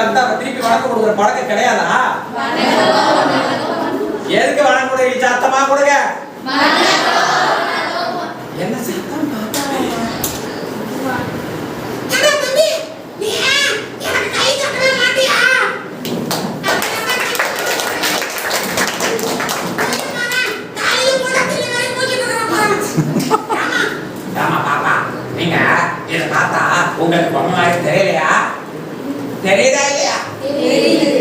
வந்து அவன் திருப்பி வணக்கம் கொடுக்குற பழக்கம் கிடையாதா? எதுக்கு வணக்கம் கொடுக்குறீங்க சத்தமா கொடுங்க. என்ன சத்தம் உங்களுக்கு பொம்மை மாதிரி தெரியலையா? तेरे दाले आ तेरे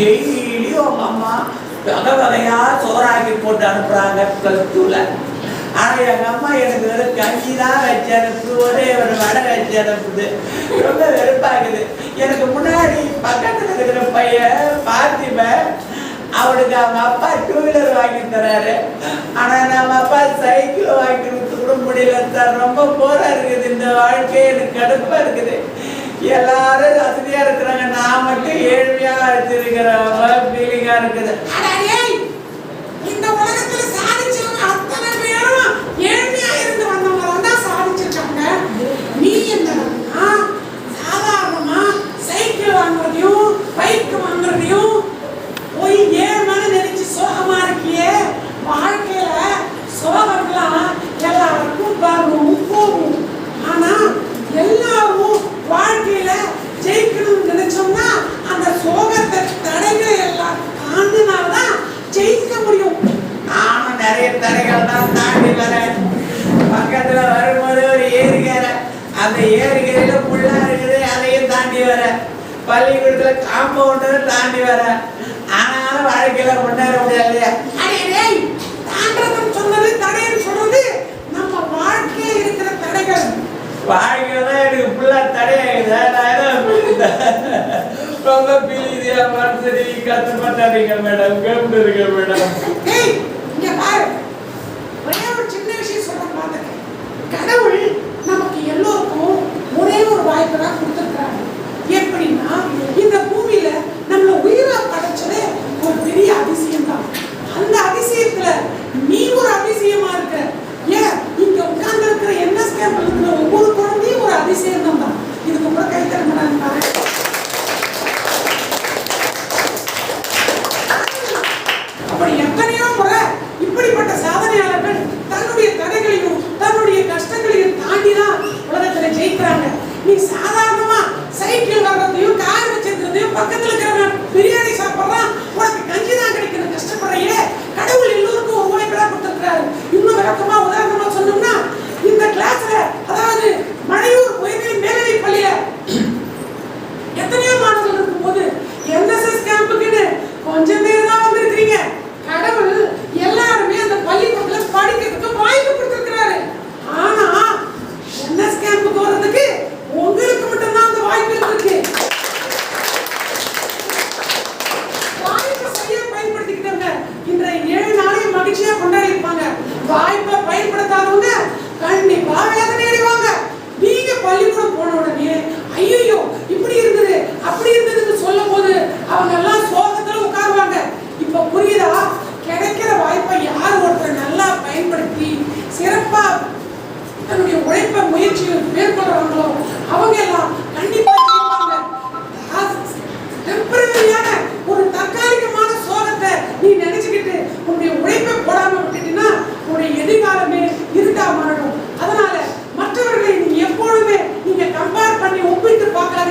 டெய்லியும் டெய்லி அம்மா வகை வகையாக சோறாக்கி போட்டு அனுப்புகிறாங்க பிளஸ் ஆனால் எங்கள் அம்மா எனக்கு வெறும் கஞ்சி தான் வச்சு அனுப்பு ஒரே ஒரு வடை வச்சு அனுப்புது. ரொம்ப வெறுப்பாகுது எனக்கு முன்னாடி பக்கத்தில் இருக்கிற பையன் பார்த்திபன் அவனுக்கு அவங்க அப்பா டூ வீலர் வாங்கி தராரு. ஆனால் நம்ம அப்பா சைக்கிள் வாங்கி கொடுத்து கூட முடியல. சார் ரொம்ப போராக இருக்குது. இந்த வாழ்க்கை எனக்கு கடுப்பாக இருக்குது. எல்லாரும் வசதியாக இருக்கிறாங்க. நான் மட்டும் வச்சிருக்கிற ஃபீலிங்கா இருக்குது. அட இந்த உலகத்துல சாதிச்சவங்க அத்தனை பேரும் ஏழ்மையா இருந்து வந்தவங்க தான் சாதிச்சிருக்காங்க. நீ என்னன்னா சாதாரணமா சைக்கிள் வாங்குறதையும் பைக் வாங்குறதையும் போய் ஏழ்மைன்னு நினைச்சு சோகமா இருக்கியே? வாழ்க்கையில சோகம்லாம் எல்லாருக்கும் வரும் போகும் ஆனா எல்லாரும் வாழ்க்கையில ஜெயிக்கணும்னு நினைச்சோம்னா அந்த சோகத்தை தடைகளை எல்லாம் தாண்டினால்தான் ஜெயிக்க முடியும் தடைகள் தான் தாண்டி வரேன் பக்கத்துல வரும்போது ஒரு ஏரிக்கரை அந்த ஏரிக்கரையில புல்லா இருக்குது அதையும் தாண்டி வரேன் பள்ளிக்கூடத்துல காம்பவுண்டு தாண்டி வரேன் ஆனாலும் வாழ்க்கையில முன்னேற தாண்டவன் சொன்னது தடைன்னு சொல்றது நம்ம வாழ்க்கையில இருக்கிற தடைகள். வாழ்க்கை தான் எனக்கு ஃபுல்லா தடையாகுது ரொம்ப பிரிதியா மனசரி கத்து பண்ணாதீங்க மேடம். கம்பு இருக்க மேடம். டேய் இங்க பாரு. ஒரே ஒரு சின்ன விஷயம் சொல்ல பார்த்துக்க. கடவுள் நமக்கு எல்லோருக்கும் ஒரே ஒரு வாய்ப்பு தான்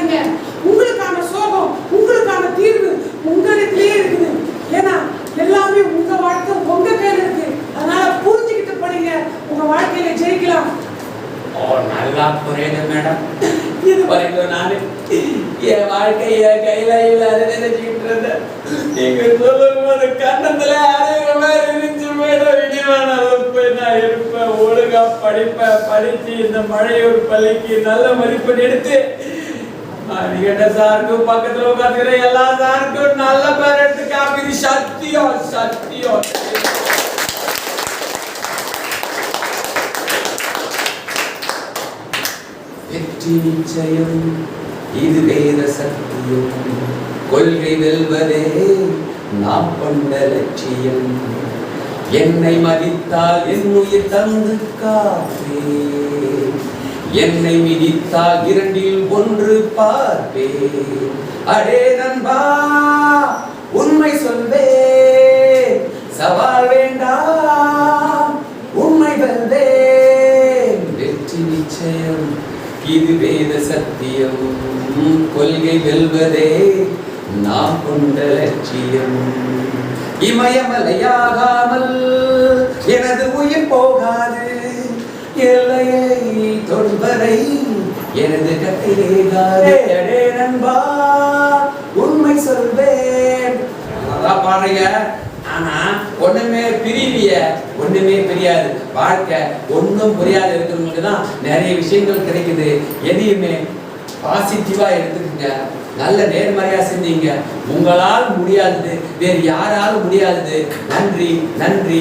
பாருங்க உங்களுக்கான சோகம் உங்களுக்கான தீர்வு உங்களிடத்திலே இருக்குது. ஏன்னா எல்லாமே உங்க வாழ்க்கை உங்க கையில இருக்கு. அதனால புரிஞ்சுக்கிட்டு போனீங்க. உங்க வாழ்க்கையில ஜெயிக்கலாம். ஓ நல்லா புரியுது மேடம். இது வரைக்கும் நானு என் வாழ்க்கை என் கையில இல்ல அதை நினைச்சுக்கிட்டு இருந்தேன். நீங்க சொல்லும் போது கண்ணத்துல அரைகிற மாதிரி இருந்துச்சு மேடம். இடிவானாலும் போய் நான் இருப்பேன் ஒழுங்கா படிப்பேன் படிச்சு இந்த மழையூர் பள்ளிக்கு நல்ல மதிப்பெண் எடுத்து அடிக்கட்ட சாருக்கும் பக்கத்துல உட்காந்துக்கிற எல்லா சாருக்கும் நல்ல பேர் எடுத்து காப்பி சத்தியம் சத்தியம் வெற்றி நிச்சயம் இது வேத சத்தியம். கொள்கை வெல்வதே நாம் கொண்ட லட்சியம். என்னை மதித்தால் என் உயிர் தந்து காப்பே. என்னை மிதித்தால் இரண்டில் ஒன்று பார்ப்பேன். அடே நண்பா உண்மை சொல்வே சவால் வேண்டாம் உண்மை வெல்வேன். வெற்றி நிச்சயம் இது வேத சத்தியம். கொள்கை வெல்வதே நாம் கொண்ட லட்சியம். இமயமலையாகாமல் எனது உயிர் போகாது. எல்லையை தொடுவரை எனது கட்டிலேகாது அடே நண்பா உண்மை சொல்வேன். அதான் பாருங்க ஆனா ஒண்ணுமே பிரிவிய ஒண்ணுமே புரியாது. வாழ்க்கை ஒண்ணும் புரியாது இருக்கிறவங்களுக்கு தான் நிறைய விஷயங்கள் கிடைக்குது. எதையுமே பாசிட்டிவா எடுத்துக்கங்க. நல்ல நேர்மறையா செஞ்சீங்க உங்களால் முடியாதது வேறு யாராலும் முடியாதது. நன்றி நன்றி.